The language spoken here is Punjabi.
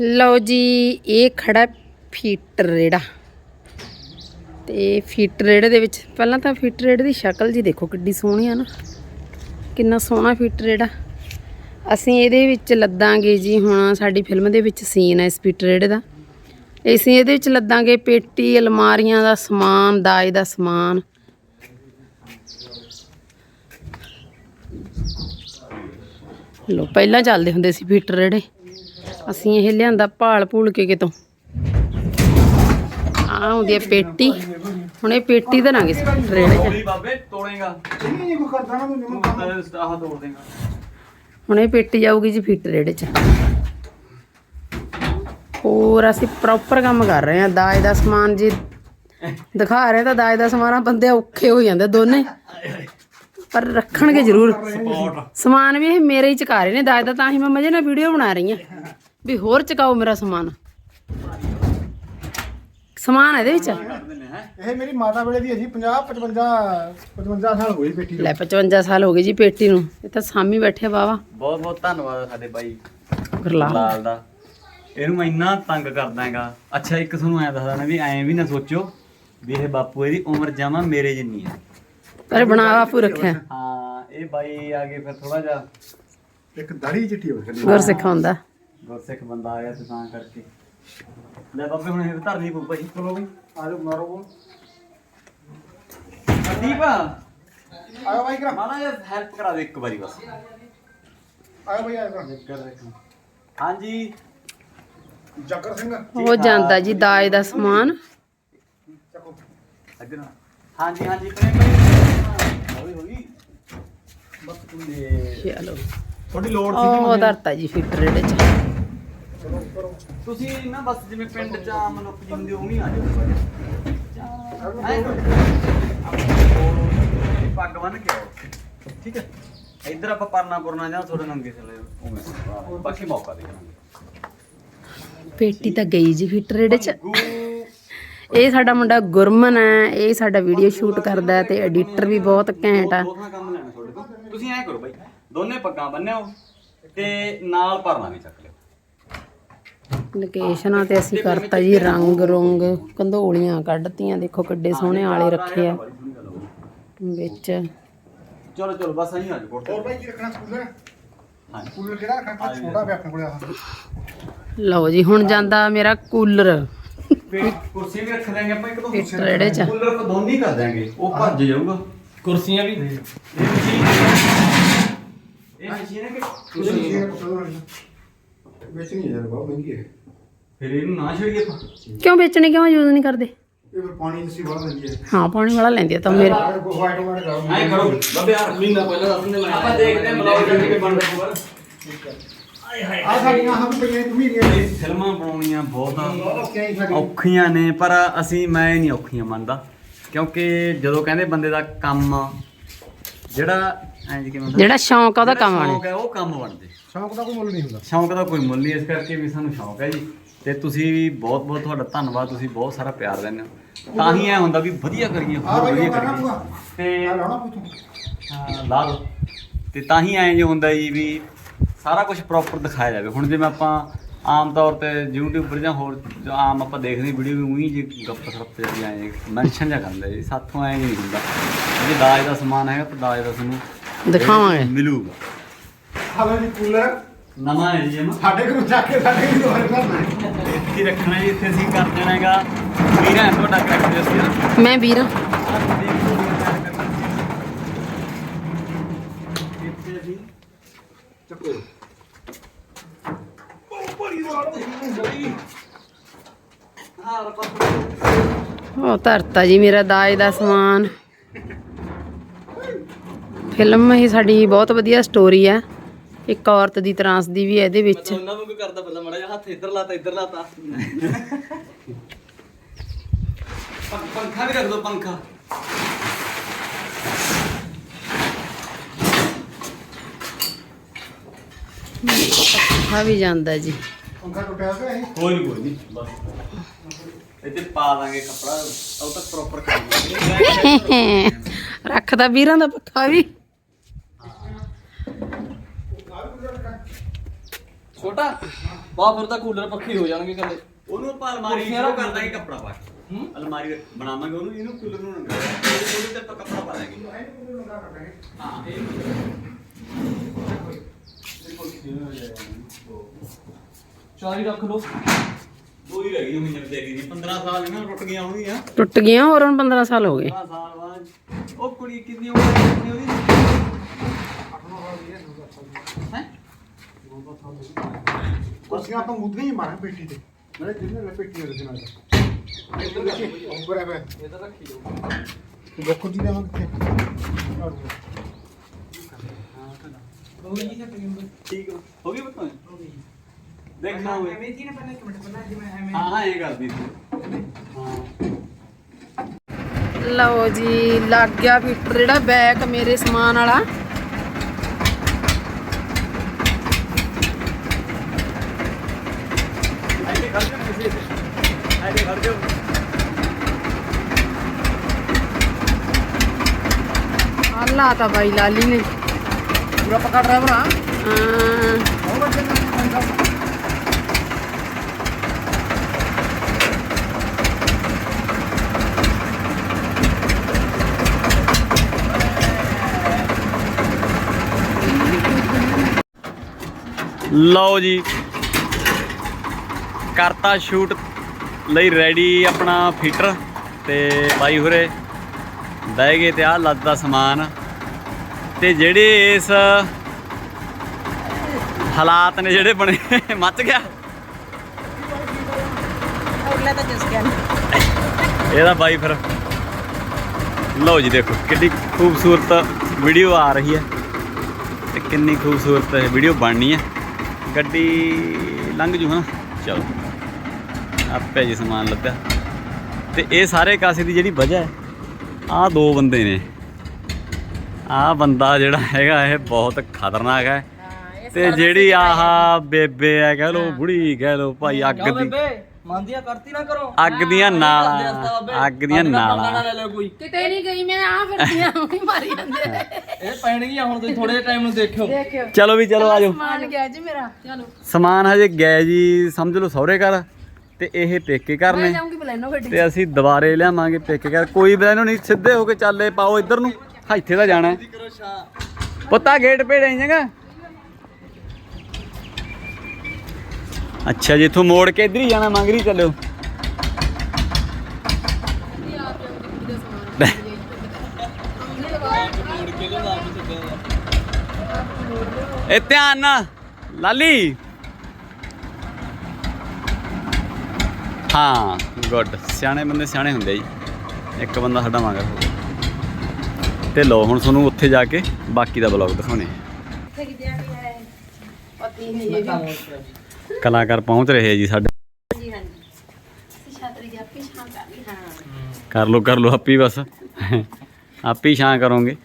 ਲਓ ਜੀ, ਇਹ ਖੜਾ ਫੀਟਰ ਰੇੜਾ। ਤੇ ਫੀਟ ਰੇੜੇ ਦੇ ਵਿੱਚ, ਪਹਿਲਾਂ ਤਾਂ ਫੀਟਰ ਰੇੜੇ ਦੀ ਸ਼ਕਲ ਜੀ ਦੇਖੋ ਕਿੱਡੀ ਸੋਹਣੀ ਆ ਨਾ। ਕਿੰਨਾ ਸੋਹਣਾ ਫੀਟਰ ਰੇੜਾ। ਅਸੀਂ ਇਹਦੇ ਵਿੱਚ ਲੱਦਾਂਗੇ ਜੀ ਹੁਣ ਸਾਡੀ ਫਿਲਮ ਦੇ ਵਿੱਚ ਸੀਨ ਹੈ ਇਸ ਫੀਟਰ ਰੇੜੇ ਦਾ। ਅਸੀਂ ਇਹਦੇ ਵਿੱਚ ਲੱਦਾਂਗੇ ਪੇਟੀ, ਅਲਮਾਰੀਆਂ ਦਾ ਸਮਾਨ, ਦਾਜ ਦਾ ਸਮਾਨ। ਲੋ ਪਹਿਲਾਂ ਚੱਲਦੇ ਹੁੰਦੇ ਸੀ ਫੀਟਰ ਰੇੜੇ। ਅਸੀਂ ਇਹ ਲਿਆਂਦਾ ਭਾਲ ਭੂਲ ਕੇ ਕਿਤੋਂ। ਆ ਹੁੰਦੀ ਹੈ ਪੇਟੀ। ਹੁਣ ਇਹ ਪੇਟੀ ਧਰਾਂਗੇ ਇਸ ਫੀਟਰ ਰੇੜੇ 'ਚ ਬਾਬੇ ਤੋੜੇਗਾ। ਨਹੀਂ ਨਹੀਂ ਕੋਈ ਕਰਦਾ ਨਾ ਤੂੰ ਤੂੰ ਤਾਂ ਆਹ ਤੋੜ ਦੇਗਾ। ਹੁਣ ਇਹ ਪੇਟੀ ਜਾਊਗੀ ਜੀ ਫੀਟਰ ਰੇੜੇ 'ਚ। ਹੋਰ ਅਸੀਂ ਪ੍ਰੋਪਰ ਕੰਮ ਕਰ ਰਹੇ ਹਾਂ। ਦਾਜ ਦਾ ਸਮਾਨ ਜੀ ਦਿਖਾ ਰਹੇ ਤਾਂ ਦਾਜ ਦਾ ਸਮਾਨ ਬੰਦੇ ਔਖੇ ਹੋ ਜਾਂਦੇ ਦੋਨੇ। ਪਰ ਰੱਖਣਗੇ ਜ਼ਰੂਰ। ਸਮਾਨ ਵੀ ਇਹ ਮੇਰੇ ਹੀ ਚਕਾ ਰਹੇ ਨੇ। ਦਾਜ ਦਾ ਤਾਂ ਹੀ ਮੈਂ ਮਜੇ ਨਾਲ ਵੀਡੀਓ ਬਣਾ ਰਹੀ ਹਾਂ। ਵੀ ਹੋਰ ਚਕਾਓ ਮੇਰਾ ਸਮਾਨ। ਸਮਾਨ ਇਹਦੇ ਵਿੱਚ? ਇਹ ਮੇਰੀ ਮਾਤਾ ਵੇਲੇ ਦੀ ਹੈ ਜੀ 50 55 55 ਸਾਲ ਹੋਈ ਬੇਟੀ ਲੈ 55 ਸਾਲ ਹੋ ਗਏ ਜੀ ਪੇਟੀ ਨੂੰ। ਇਹ ਤਾਂ ਸਾਮੀ ਬੈਠੇ ਬਾਵਾ ਬਹੁਤ ਬਹੁਤ ਧੰਨਵਾਦ ਸਾਡੇ ਬਾਈ ਗਰਲਾ ਲਾਲ ਦਾ। ਇਹਨੂੰ ਮੈਂ ਇੰਨਾ ਤੰਗ ਕਰਦਾ ਹੈਗਾ। ਅੱਛਾ ਇੱਕ ਤੁਹਾਨੂੰ ਐ ਦੱਸਦਾ ਨਾ ਵੀ ਐਂ ਵੀ ਨਾ ਸੋਚੋ ਵੀ ਇਹ ਬਾਪੂ ਇਹਦੀ ਉਮਰ ਜਮਾ ਮੇਰੇ ਜਿੰਨੀ ਹੈ ਪਰ ਬਣਾ ਆਪੂ ਰੱਖਿਆ। ਹਾਂ ਇਹ ਬਾਈ ਆ ਕੇ ਫਿਰ ਥੋੜਾ ਜਿਹਾ ਇੱਕ ਦਾੜੀ ਚਿੱਟੀ ਹੋ ਗਈ ਗੁਰ ਸਿਖਾਉਂਦਾ। ਗੁਰਸਿੱਖ ਬੰਦਾ ਆ ਗਿਆ ਤੇ ਤਾਂ ਕਰਕੇ। ਲੈ ਬਾਬੇ ਹੁਣ ਇਹ ਧਰਨੀ ਪਊ ਭਾਈ। ਚਲੋ ਬਈ ਆ ਜਾਓ ਮਾਰੋ ਬੋਲ। ਦੀਪ ਆਓ ਬਾਈ ਕਰਾ ਮਾੜਾ ਜਿਹਾ ਹੈਲਪ ਕਰਾ ਦੇ ਇੱਕ ਵਾਰੀ ਬਸ। ਆਓ ਬਾਈ ਆਓ ਕਰ ਹਾਂਜੀ। ਜੱਕਰ ਸਿੰਘ। ਉਹ ਜਾਂਦਾ ਜੀ ਦਾਜ ਦਾ ਸਮਾਨ। ਚੱਕੋ। ਇੱਧਰ ਆ। ਹਾਂਜੀ ਹਾਂਜੀ ਪ੍ਰੇਮ ਭਾਈ ਹੌਲੀ ਹੌਲੀ। ਬਸ ਤੂੰ ਦੇ ਚਲੋ। ਤੁਹਾਡੀ ਲੋੜ ਉਹ ਧਰਤਾ ਜੀ ਫਿੱਟ ਰੇੜੇ ਚ ਤੁਸੀਂ ਨਾ ਬਸ ਜਿਵੇਂ ਪਿੰਡ ਚ ਆਮ ਲੋਕ ਜਿੰਦੇ ਉਹ ਨਹੀਂ ਆ ਜਾਓ। ਐਂ ਕਰੋ। ਇਹ ਪੱਗ ਬੰਨ ਕੇ ਆਓ ਠੀਕ ਹੈ। ਇੱਧਰ ਆਪਾਂ ਪਰਨਾ ਪੁਰਨਾ ਜਾਂ ਥੋੜੇ ਨੰਗੇ ਚਲੇ ਉਵੇਂ। ਬਾਕੀ ਮੌਕਾ ਦੇ ਦਾਂਗੇ ਪੇਟੀ ਤਾਂ ਗਈ ਜੀ ਫਿੱਟ ਰੇੜੇ ਚ। ਇਹ ਸਾਡਾ ਮੁੰਡਾ ਗੁਰਮਨ ਹੈ। ਇਹ ਸਾਡਾ ਵੀਡੀਓ ਸ਼ੂਟ ਕਰਦਾ ਹੈ ਤੇ ਐਡੀਟਰ ਵੀ ਬਹੁਤ ਘੈਂਟ ਆ। ਦੋ ਥਾਂ ਕੰਮ ਲੈਣਾ ਤੁਹਾਡੇ ਤੋਂ ਤੁਸੀਂ ਐਂ ਕਰੋ ਬਾਈ। ਦੋਨੇ ਪੱਗਾਂ ਬੰਨਿਓ ਤੇ ਨਾਲ ਪਰਨਾ ਵੀ ਚੱਕ ਲਿਓ। ਲੋਕੇਸ਼ਨਾਂ ਤੇ ਅਸੀਂ ਕਰਤਾ ਜੀ ਰੰਗ ਰੁੰਗ ਕੰਧੋਲੀਆਂ ਕੱਢਤੀਆਂ ਦੇਖੋ ਕਿੱਡੇ ਸੋਹਣੇ ਆਲੇ ਰੱਖੇ ਆ। ਵਿੱਚ। ਚਲੋ ਚਲੋ ਬਸ ਅਸੀਂ ਜਾਓ ਕੋਟ ਹੋਰ ਬਾਈ ਕੀ ਰੱਖਣਾ ਕੂਲਰ ਹਾਂਜੀ। ਕੂਲਰ ਜਿਹੜਾ ਰੱਖਣਾ? ਛੋਟਾ ਪਿਆ ਆਪਣੇ ਕੋਲੇ ਆਹ। ਲਓ ਜੀ ਹੁਣ ਜਾਂਦਾ ਮੇਰਾ ਕੂਲਰ। ਕੁਰਸੀ ਵੀ ਰੱਖ ਦਾਂਗੇ ਆਪਾਂ ਇੱਕ ਦੋ। ਰੇੜੇ ਚ। ਕੂਲਰ ਕੋ ਦੋਨੀ ਕਰ ਦਾਂਗੇ ਉਹ ਭੱਜ ਜਾਊਗਾ। ਕੁਰਸੀਆਂ ਵੀ। ਇਹ ਮਸ਼ੀਨ ਇਹ ਮਸ਼ੀਨ ਹੈ ਕਿ ਤੁਸੀਂ ਵਿੱਚ ਨਹੀਂ ਯਾਰ ਬਹੁਤ ਮਹਿੰਗੀ ਹੈ। ਫਿਰ ਇਹਨੂੰ ਨਾ ਛੜੀਏ ਆਪਾਂ। ਕਿਉਂ ਵੇਚਣੇ ਕਿਉਂ ਯੂਜ਼ ਨਹੀਂ ਕਰਦੇ? ਇਹ ਫਿਰ ਪਾਣੀ ਤੁਸੀਂ ਬਾਹਰ ਲੈਂਦੀ ਹੈ ਹਾਂ ਪਾਣੀ ਵਾਲਾ ਲੈਂਦੀ ਆ ਤਾਂ ਮੇਰੇ ਵਾਈਟ ਵਾਈਟ ਕਰੋ। ਐਂ ਕਰੋ। ਬੱਬੇ ਯਾਰ ਮਹੀਨਾ ਪਹਿਲਾਂ ਦੱਸ ਦਿੰਦੇ ਮੈਂ। ਆਪਾਂ ਦੇਖਦੇ ਹਾਂ ਬਲੌਗ ਜਿਹੜੇ ਬਣ ਰਹੇ ਖਬਰ ਆ ਸਾਡੀਆਂ ਵੀ ਪਈਆਂ ਕਮੀਰੀਆਂ ਨੇ ਫਿਲਮਾਂ ਬਣਾਉਣੀਆਂ ਬਹੁਤ ਔਖੀਆਂ ਨੇ ਪਰ ਅਸੀਂ ਮੈਂ ਨਹੀਂ ਔਖੀਆਂ ਮੰਨਦਾ। ਕਿਉਂਕਿ ਜਦੋਂ ਕਹਿੰਦੇ ਬੰਦੇ ਦਾ ਕੰਮ ਜਿਹੜਾ ਐਂ ਜੀ ਕਿਵੇਂ ਹੁੰਦਾ? ਜਿਹੜਾ ਸ਼ੌਂਕ ਆ ਉਹਦਾ ਕੰਮ ਆਣੇ ਸ਼ੌਂਕ ਹੈ ਉਹ ਕੰਮ ਬਣਦੇ। ਸ਼ੌਂਕ ਦਾ ਕੋਈ ਮੁੱਲ ਨਹੀਂ ਹੁੰਦਾ। ਸ਼ੌਂਕ ਦਾ ਕੋਈ ਮੁੱਲ ਨਹੀਂ ਇਸ ਕਰਕੇ ਵੀ ਸਾਨੂੰ ਸ਼ੌਂਕ ਹੈ ਜੀ। ਤੇ ਤੁਸੀਂ ਵੀ ਬਹੁਤ ਬਹੁਤ ਤੁਹਾਡਾ ਧੰਨਵਾਦ ਤੁਸੀਂ ਬਹੁਤ ਸਾਰਾ ਪਿਆਰ ਦਿੰਦੇ ਹੋ। ਤਾਂ ਹੀ ਐ ਹੁੰਦਾ ਵੀ ਵਧੀਆ ਕਰੀਏ ਹੋਰ ਵਧੀਆ ਕਰੀਏ। ਤੇ ਹਾਂ, ਲਾ ਦੋ। ਤੇ ਤਾਂ ਹੀ ਐਂ ਜੇ ਹੁੰਦਾ ਜੀ ਵੀ ਸਾਰਾ ਕੁਝ ਪ੍ਰੋਪਰ ਦਿਖਾਇਆ ਜਾਵੇ। ਹੁਣ ਜਿਵੇਂ ਆਪਾਂ ਆਮ ਤੌਰ ਤੇ YouTube ਪਰ ਜਾਂ ਹੋਰ ਜੋ ਆਮ ਆਪਾਂ ਦੇਖਦੇ ਵੀਡੀਓ ਵੀ ਉਹੀ ਜੀ ਗੱਪ ਸਰਪ ਜਿਹੀ ਆਏ ਮੈਂਸ਼ਨ ਜਾਂ ਕਰਦੇ ਜੀ। ਸਾਥੋਂ ਐਂ ਨਹੀਂ ਹੁੰਦਾ। ਜੇ ਦਾਜ ਦਾ ਸਮਾਨ ਹੈਗਾ ਤਾਂ ਦਾਜ ਦਾ ਤੁਹਾਨੂੰ ਦਿਖਾਵਾਂਗੇ। ਮਿਲੂਗਾ। ਹਾਲੋ ਜੀ ਕੂਲਰ। ਨਵਾਂ ਹੈ ਜੀ ਜਮਾ ਸਾਡੇ ਘਰੋਂ ਜਾ ਕੇ ਸਾਡੇ ਵੀ ਦੁਆਰੇ ਕਰਨਾ ਹੈ। ਇੱਥੇ ਰੱਖਣਾ ਜੀ ਇੱਥੇ ਅਸੀਂ ਕਰ ਦੇਣਾ ਹੈਗਾ। ਵੀਰਾ ਹੈ ਤੁਹਾਡਾ ਕਰੈਕਟਰ ਅਸੀਂ ਮੈਂ ਵੀਰਾਂ। ਇੱਥੇ ਅਸੀਂ ਚੱਕੋ। ਹਾਂ ਰਪਾ ਉਹ ਧਰਤਾ ਜੀ ਮੇਰਾ ਦਾਜ ਦਾ ਸਮਾਨ। ਫਿਲਮ ਇਹ ਸਾਡੀ ਬਹੁਤ ਵਧੀਆ ਸਟੋਰੀ ਹੈ। ਇੱਕ ਔਰਤ ਦੀ ਤਰਾਸ ਦੀ ਵੀ ਹੈ ਇਹਦੇ ਵਿੱਚ। ਉਹਨਾਂ ਨੂੰ ਕੀ ਕਰਦਾ ਪਹਿਲਾਂ ਮੜਾ ਜਿਹਾ ਹੱਥ ਇੱਧਰ ਲਾਤਾ ਇੱਧਰ ਲਾਤਾ। ਪੰ- ਪੰਖਾ ਵੀ ਰੱਖ ਦੋ ਪੰਖਾ। ਆ ਵੀ ਜਾਂਦਾ ਜੀ। ਪੰਖਾ ਟੁੱਟਿਆ ਪਿਆ ਇਹ ਕੋਈ ਨਹੀਂ ਕੋਈ ਨਹੀਂ ਬਸ। ਇੱਥੇ ਪਾ ਦਾਂਗੇ ਕੱਪੜਾ ਉਹ ਤੱਕ ਪ੍ਰੋਪਰ ਕਰ ਦਾਂਗੇ ਰੱਖਦਾ ਵੀਰਾਂ ਦਾ ਪੱਖਾ ਵੀ। ਛੋਟਾ? ਬਾ ਫਿਰ ਤਾਂ ਕੂਲਰ ਪੱਖੀ ਹੋ ਜਾਣਗੇ ਕੱਲੇ ਉਹਨੂੰ ਆਪਾਂ ਅਲਮਾਰੀ ਕੁਰਸੀਆਂ ਸ਼ੁਰੂ ਕਰ ਦਾਂਗੇ ਕੱਪੜਾ ਪਾ ਕੇ। ਹੂੰ? ਅਲਮਾਰੀ ਬਣਾਵਾਂਗੇ ਉਹਨੂੰ ਇਹਨੂੰ ਕੂਲਰ ਨੂੰ ਰੰਗਾ ਉਹਦੇ ਤੇ ਆਪਾਂ ਕੱਪੜਾ ਪਾ ਦਾਂਗੇ। ਹਾਂ। ਚਾਰੀ ਰੱਖ ਲਓ। ਦੋ ਹੀ ਰਹਿ ਗਈ ਮਹੀਨੇ ਦੇ ਗਈ 15 ਸਾਲ ਇਹਨਾਂ ਟੁੱਟ ਗਈਆਂ ਹੋਣਗੀਆਂ। ਟੁੱਟ ਗਈਆਂ ਹੋਰ ਹੁਣ 15 ਸਾਲ ਹੋ ਗਏ। 15 ਸਾਲ ਬਾਅਦ ਉਹ ਕੁੜੀ ਕਿੰਨੀ ਉਮਰ ਕਿੰਨੀ ਉਹਦੀ? ਹੈ? ਕੁਰਸੀਆਂ ਆਪਾਂ ਮੁੱਦੀਆਂ ਹੀ ਮਾਰਾਂ ਪੇਟੀ ਤੇ। ਨਾਲੇ ਜਿੰਨੇ ਲੈ ਪੇਟੀ ਦੇ ਨਾਲ ਇਹ ਦੇਖੀ ਉੱਪਰ ਹੈ ਬੈ ਇਹ ਤਾਂ ਰੱਖੀ ਜਾਓ ਦੇਖੋ ਜੀ ਦੇਵਾਂ ਕਿੱਥੇ ਹੋ ਗਈ ਜੀ ਠੀਕ। ਹੋ ਗਈ। ਬਤਾ ਦੇਖਣਾ ਹੋਵੇ ਐਵੇਂ ਜੀ ਨੇ ਪਹਿਲਾਂ ਇੱਕ ਮਿੰਟ ਪਹਿਲਾਂ ਜਿਵੇਂ ਐਵੇਂ ਹਾਂ ਹਾਂ ਇਹ ਕਰਦੀ ਸੀ। ਹਾਂ। ਲਓ ਜੀ ਲੱਗ ਗਿਆ ਫੀਟਰ ਜਿਹੜਾ ਬੈਕ ਮੇਰੇ ਸਮਾਨ ਵਾਲਾ ਐਡੇ ਖੜ ਜਾ ਕਿਸੇ ਤੇ ਐਡੇ ਖੜ ਤਾਂ ਬਾਈ ਲਾਲੀ ਨੇ। ਪੂਰਾ ਹਾਂ। ਲਓ ਜੀ। ਕਰਤਾ ਸ਼ੂਟ ਲਈ ਰੈਡੀ ਆਪਣਾ ਫੀਟਰ ਤੇ ਬਾਈ ਹੁਰੇ ਬਹਿ ਗਏ ਤੇ ਆ ਲੱਦਦਾ ਸਮਾਨ। ਤੇ ਜਿਹੜੇ ਇਸ ਹਾਲਾਤ ਨੇ ਜਿਹੜੇ ਬਣੇ ਮੱਚ ਗਿਆ। ਅਗਲਾ ਤਾਂ ਜਿਸ ਗਿਆ। ਇਹਦਾ ਬਾਈ ਫਿਰ। ਲਓ ਜੀ ਦੇਖੋ ਕਿੰਨੀ ਖੂਬਸੂਰਤ ਵੀਡੀਓ ਆ ਰਹੀ ਹੈ ਤੇ ਕਿੰਨੀ ਖੂਬਸੂਰਤ ਵੀਡੀਓ ਬਣਨੀ ਹੈ। ਗੱਡੀ ਲੰਘ ਜੂ ਹਾਂ ਚਲੋ। ਆਪੇ ਜੀ ਸਮਾਨ ਲੱਗਾ। ਤੇ ਇਹ ਸਾਰੇ ਕਾਸੇ ਦੀ ਜਿਹੜੀ ਵਜ੍ਹਾ ਹੈ ਆਹ ਦੋ ਬੰਦੇ ਨੇ। ਆਹ ਬੰਦਾ ਜਿਹੜਾ ਹੈਗਾ ਇਹ ਬਹੁਤ ਖਤਰਨਾਕ ਹੈ। ਤੇ ਜਿਹੜੀ ਆਹ ਬੇਬੇ ਹੈ ਕਹਿ ਲੋ ਬੁੜੀ ਕਹਿ ਲੋ ਭਾਈ ਅੱਗ ਦੀ। ਬੇਬੇ ਮੰਨਦੀਆਂ ਕਰਤੀ ਨਾ ਕਰੋ। ਅੱਗ ਦੀਆਂ ਨਾਲਾਂ ਅੱਗ ਦੀਆਂ ਨਾਲਾਂ। ਲੈ ਲਓ ਕੋਈ। ਕਿਤੇ ਨਹੀਂ ਗਈ ਮੈਂ ਆ ਫਿਰਦੀਆਂ ਉਹੀ ਮਾਰੀ ਜਾਂਦੇ ਇਹ ਪੈਣਗੀਆਂ ਹੁਣ ਤੁਸੀਂ ਥੋੜੇ ਟਾਈਮ ਨੂੰ ਦੇਖਿਓ। ਦੇਖਿਓ। ਚਲੋ ਵੀ ਚਲੋ ਆਜੋ ਸਮਾਨ ਗਿਆ ਜੀ ਮੇਰਾ। ਚਲੋ। ਸਮਾਨ ਹਜੇ ਗਿਆ ਜੀ ਸਮਝ ਲਓ ਸਹੁਰੇ ਘਰ। ਤੇ ਇਹ ਪੇਕੇ ਘਰ ਨੇ। ਜਾਊਂਗੀ ਬਲੈਨੋ ਗੱਡੀ ਤੇ ਅਸੀਂ ਦੁਬਾਰੇ ਲਿਆਵਾਂਗੇ ਪੇਕੇ ਘਰ। ਕੋਈ ਬੈਨੋ ਨਹੀਂ ਸਿੱਧੇ ਹੋ ਕੇ ਚੱਲੇ ਪਾਓ ਇੱਧਰ ਨੂੰ। ਇੱਥੇ ਦਾ ਜਾਣਾ ਪੁੱਤਾ ਗੇਟ ਭੇੜ ਜਾਏਗਾ ਅੱਛਾ ਜੀ ਇੱਥੋਂ ਮੋੜ ਕੇ ਇੱਧਰ ਹੀ ਜਾਣਾ ਮੰਗਰੀ ਚੱਲਿਓ ਇਹ ਧਿਆਨ ਨਾਲ। ਲਾਲੀ। ਹਾਂ। ਗੁੱਡ ਸਿਆਣੇ ਬੰਦੇ ਸਿਆਣੇ ਹੁੰਦੇ ਜੀ। ਇੱਕ ਬੰਦਾ ਸਾਡਾ ਗਿਆ ਤੇ ਲੋ ਹੁਣ ਤੁਹਾਨੂੰ ਉੱਥੇ ਜਾ ਕੇ ਬਾਕੀ ਦਾ ਬਲੌਗ ਦਿਖਾਉਣੇ ਕਲਾਕਾਰ ਪਹੁੰਚ ਰਹੇ ਜੀ ਸਾਡੇ। ਜੀ ਹਾਂਜੀ। ਛਾਤਰੀ ਜੀ ਆਪੇ ਸ਼ਾਂ ਕਰ ਲਈ ਹਾਂ ਕਰ ਲੋ ਕਰ ਲੋ ਆਪੀ ਬਸ। ਆਪੀ ਛਾਂ ਕਰੋਗੇ।